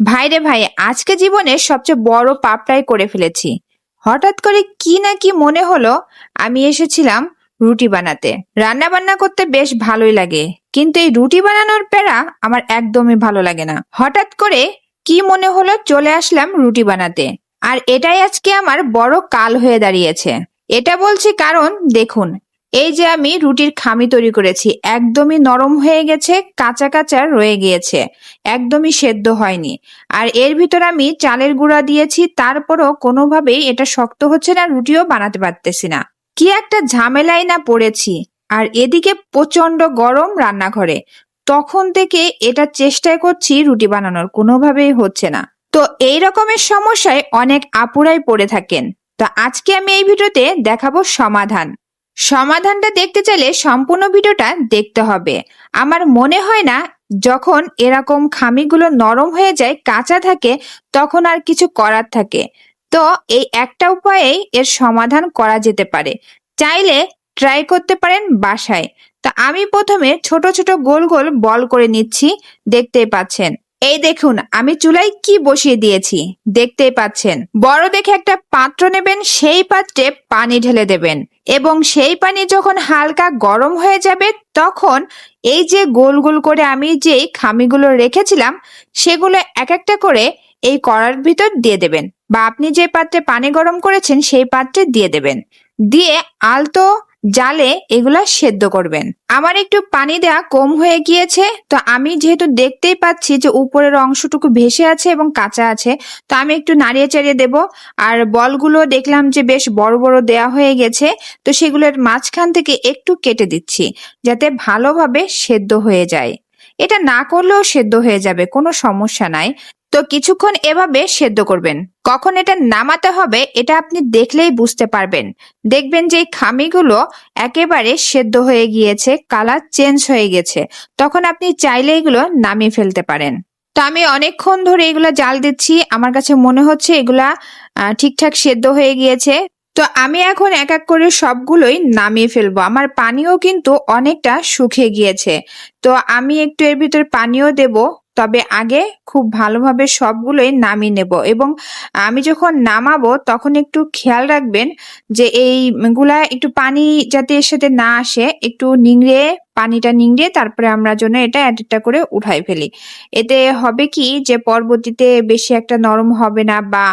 ভাইরে ভাই, আজকে জীবনে সবচেয়ে বড় পাপটাই করে ফেলেছি। হঠাৎ করে কি না কি মনে হলো, আমি এসেছিলাম রুটি বানাতে। রান্না বান্না করতে বেশ ভালোই লাগে, কিন্তু এই রুটি বানানোর প্যারা আমার একদমই ভালো লাগে না। হঠাৎ করে কি মনে হলো, চলে আসলাম রুটি বানাতে। আর এটাই আজকে আমার বড় কাল হয়ে দাঁড়িয়েছে। এটা বলছি কারণ, দেখুন এই যে আমি রুটির খামি তৈরি করেছি, একদমই নরম হয়ে গেছে, কাঁচা কাঁচা রয়ে গিয়েছে, একদমই সেদ্ধ হয়নি। আর এর ভিতর আমি চালের গুঁড়া দিয়েছি, তারপরও কোনোভাবেই এটা শক্ত হচ্ছে না, রুটিও বানাতে পারতেছি না। কি একটা ঝামেলাই না পড়েছি, আর এদিকে প্রচণ্ড গরম রান্নাঘরে, তখন থেকে এটা চেষ্টাই করছি রুটি বানানোর, কোনোভাবেই হচ্ছে না। তো এই রকমের সমস্যায় অনেক আপুরাই পড়ে থাকেন। তো আজকে আমি এই ভিডিওতে দেখাবো সমাধান। সমাধানটা দেখতে চাইলে সম্পূর্ণ ভিডিওটা দেখতে হবে। আমার মনে হয় না, যখন এরকম খামিগুলো নরম হয়ে যায়, কাঁচা থাকে, তখন আর কিছু করার থাকে। তো এই একটা উপায়েই এর সমাধান করা যেতে পারে। চাইলে ট্রাই করতে পারেন বাসায়। তা আমি প্রথমে ছোট ছোট গোল গোল বল করে নিচ্ছি, দেখতেই পাচ্ছেন। এই দেখুন, আমি চুলায় কি বসিয়ে দিয়েছি? দেখতেই পাচ্ছেন। বড় দেখে একটা পাত্র নেবেন, সেই পাত্রে পানি ঢেলে দেবেন এবং সেই পানি যখন হালকা গরম হয়ে যাবে, তখন এই যে গোল গোল করে আমি যে খামিগুলো রেখেছিলাম, সেগুলো এক একটা করে এই কড়ার ভিতর দিয়ে দেবেন বা আপনি যে পাত্রে পানি গরম করেছেন, সেই পাত্রে দিয়ে দেবেন। দিয়ে আলতো জালে এগুলা সেদ্ধ করবেন। আমার একটু পানি দেওয়া কম হয়ে গিয়েছে, তো আমি যেহেতু দেখতেই পাচ্ছি যে উপরের অংশটুকু ভেসে আছে এবং কাঁচা আছে, তো আমি একটু নাড়িয়ে চাড়িয়ে দেব। আর বলগুলো দেখলাম যে বেশ বড় বড় দেয়া হয়ে গেছে, তো সেগুলোর মাঝখান থেকে একটু কেটে দিচ্ছি, যাতে ভালোভাবে সেদ্ধ হয়ে যায়। এটা না করলেও সেদ্ধ হয়ে যাবে, কোনো সমস্যা নাই। তো কিছুক্ষণ এভাবে সেদ্ধ করবেন। কখন এটা নামাতে হবে, এটা আপনি দেখলেই বুঝতে পারবেন। দেখবেন যে খামিগুলো একেবারে সেদ্ধ হয়ে গিয়েছে, কালার চেঞ্জ হয়ে গেছে। তখন আপনি চাইলে এগুলো নামিয়ে ফেলতে পারেন। তো আমি অনেকক্ষণ ধরে এগুলা জাল দিচ্ছি। আমার কাছে মনে হচ্ছে এগুলা ঠিকঠাক সেদ্ধ হয়ে গিয়েছে। তো আমি এখন এক এক করে সবগুলোই নামিয়ে ফেলব। আমার পানিও কিন্তু অনেকটা শুকিয়ে গিয়েছে। তো আমি একটু এর ভিতর পানিও দেব। তবে আগে খুব ভালোভাবে সবগুলোই নামিয়ে নেব এবং আমি যখন নামাবো তখন একটু খেয়াল রাখবেন যে এইগুলা একটু পানি যাতে এর সাথে না আসে, একটু নিংড়ে, পানিটা নিংড়ে তারপরে আমরা জন্য এটা এক একটা করে উঠাই ফেলি। এতে হবে কি যে পরবর্তীতে বেশি একটা নরম হবে না বা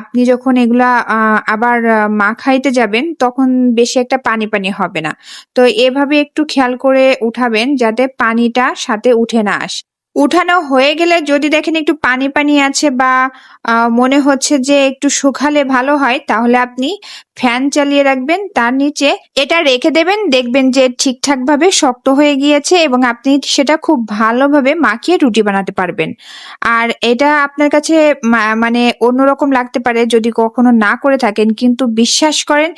আপনি যখন এগুলা আবার মাখাইতে যাবেন তখন বেশি একটা পানি পানি হবে না। তো এভাবে একটু খেয়াল করে উঠাবেন যাতে পানিটা সাথে উঠে না আসে। উঠানো হয়ে গেলে যদি দেখেন একটু পানি পানি আছে বা মনে হচ্ছে যে একটু শুকালে ভালো হয়, তাহলে আপনি ফ্যান চালিয়ে রাখবেন। তার নিচে এটা রেখে দেবেন, দেখবেন যে ঠিকঠাক ভাবে শক্ত হয়ে গিয়েছে এবং আপনি সেটা খুব ভালোভাবে মাখিয়ে রুটি বানাতে পারবেন। আর এটা আপনার কাছে মানে অন্যরকম লাগতে পারে যদি কখনো না করে থাকেন। কিন্তু বিশ্বাস করেন,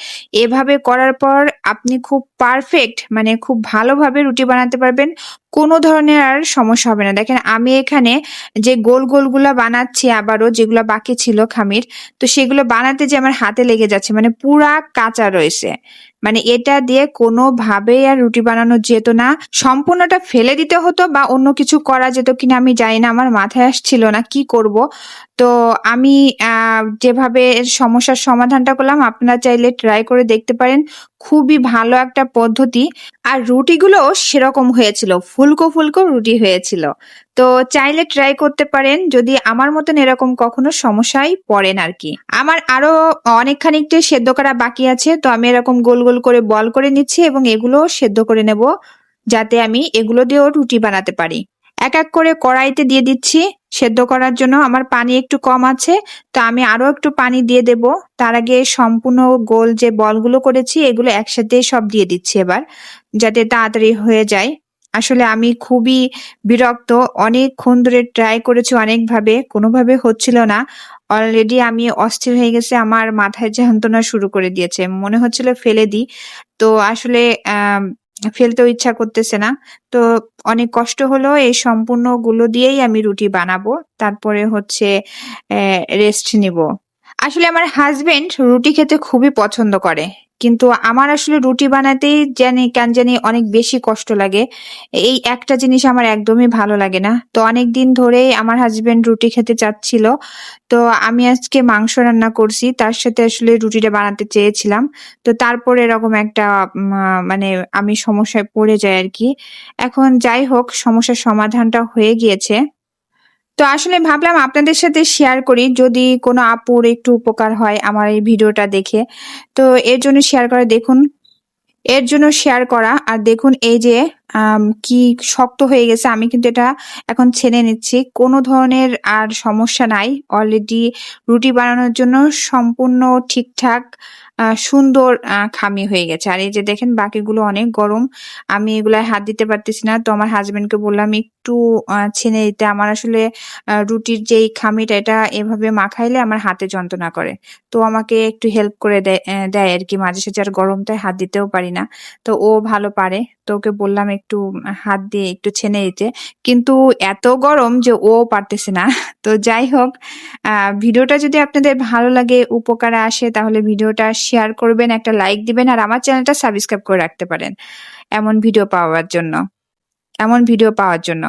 এভাবে করার পর আপনি খুব পারফেক্ট মানে খুব ভালোভাবে রুটি বানাতে পারবেন। কোনো ধরনের আর সমস্যা হবে না। দেখেন, আমি এখানে যে গোল গোলগুলা বানাচ্ছি আবারও, যেগুলো বাকি ছিল খামির, তো সেগুলো বানাতে যে আমার হাতে লেগে যাচ্ছে মানে পুরা কাঁচা রয়েছে। মানে এটা দিয়ে কোনোভাবেই আর রুটি বানানো যেত না। সম্পূর্ণটা ফেলে দিতে হতো বা অন্য কিছু করা যেত কিনা আমি জানি না, আমার মাথায় আসছিল না কি করব। তো আমি যেভাবে সমস্যার সমাধানটা করলাম, আপনারা চাইলে ট্রাই করে দেখতে পারেন। খুবই ভালো একটা পদ্ধতি। আর রুটিগুলো সেরকম হয়েছিল। ফুলকো ফুলকো রুটি হয়েছিল। তো চাইলে ট্রাই করতে পারেন, যদি আমার মতন এরকম কখনো সমস্যায় পড়েন আর কি। আমার আরও অনেক খানিকটা সেদ্ধ করা বাকি আছে, তো আমি এরকম গোল গোল করে বল করে নিচ্ছি এবং এগুলো সেদ্ধ করে নেব, যাতে আমি এগুলো দিয়েও রুটি বানাতে পারি। এক এক করে কড়াইতে দিয়ে দিচ্ছি, সেদ্ধ করার জন্য আমার পানি একটু কম আছে, তো আমি আরও একটু পানি দিয়ে দেব। তার আগে সম্পূর্ণ গোল যে বলগুলো করেছি, এগুলো একসাথে সব দিয়ে দিচ্ছি এবার, যাতে তাড়াতাড়ি হয়ে যায়। আসলে আমি খুবই বিরক্ত। অনেকক্ষণ ধরে ট্রাই করেছি অনেকভাবে, কোনোভাবে হচ্ছিল না। অলরেডি আমি অস্থির হয়ে গেছে, আমার মাথায় যন্ত্রণা শুরু করে দিয়েছে। মনে হচ্ছিল ফেলে দিই। তো আসলে ফেলতেও ইচ্ছা করতেছে না। তো অনেক কষ্ট হলো, এই সম্পূর্ণগুলো দিয়েই আমি রুটি বানাবো। তারপরে হচ্ছে রেস্ট নিব। আসলে আমার হাজবেন্ড রুটি খেতে খুবই পছন্দ করে। কিন্তু আমার আসলে রুটি বানাতেই জানি, কেন জানি অনেক বেশি কষ্ট লাগে। এই একটা জিনিস আমার একদমই ভালো লাগে না। তো অনেক দিন ধরেই আমার হাজবেন্ড রুটি খেতে চাচ্ছিল। তো আমি আজকে মাংস রান্না করছি, তার সাথে আসলে রুটিটা বানাতে চেয়েছিলাম। তো তারপর এরকম একটা মানে আমি সমস্যায় পড়ে যাই আর কি। এখন যাই হোক, সমস্যার সমাধানটা হয়ে গিয়েছে। তো আসলে ভাবলাম আপনাদের সাথে শেয়ার করি। যদি কোনো আপুর একটু উপকার হয় আমার এই ভিডিওটা দেখে, তো এর জন্য শেয়ার করে, দেখুন, এর জন্য শেয়ার করা। আর দেখুন, এই যে কি শক্ত হয়ে গেছে আমি কিন্তু এটা এখন ছেনে নিচ্ছি। কোনো ধরনের আর সমস্যা নাই। অলরেডি রুটি বানানোর জন্য সম্পূর্ণ ঠিকঠাক সুন্দর খামি হয়ে গেছে। আর এই যে দেখেন বাকিগুলো অনেক গরম, আমি এগুলায় হাত দিতে পারতেছি না। তো আমার হাজবেন্ডকে বললাম, একটু ছেনে দিতে। আমার আসলে রুটির যেই খামিটা, এটা এভাবে মাখাইলে আমার হাতে যন্ত্রণা করে। তো আমাকে একটু হেল্প করে দেয় দেয় আর কি। মাঝে সাঝে আর গরমটায় হাত দিতেও পারি না। তো ও ভালো পারে। তো ওকে বললাম একটু হাত দিয়ে একটু ছেনে দিতে। কিন্তু এত গরম যে ও পারতেছে না। তো যাই হোক ভিডিওটা যদি আপনাদের ভালো লাগে, উপকারে আসে, তাহলে ভিডিওটা শেয়ার করবেন, একটা লাইক দিবেন, আর আমার চ্যানেলটা সাবস্ক্রাইব করে রাখতে পারেন। এমন ভিডিও পাওয়ার জন্য। এমন ভিডিও পাওয়ার জন্য।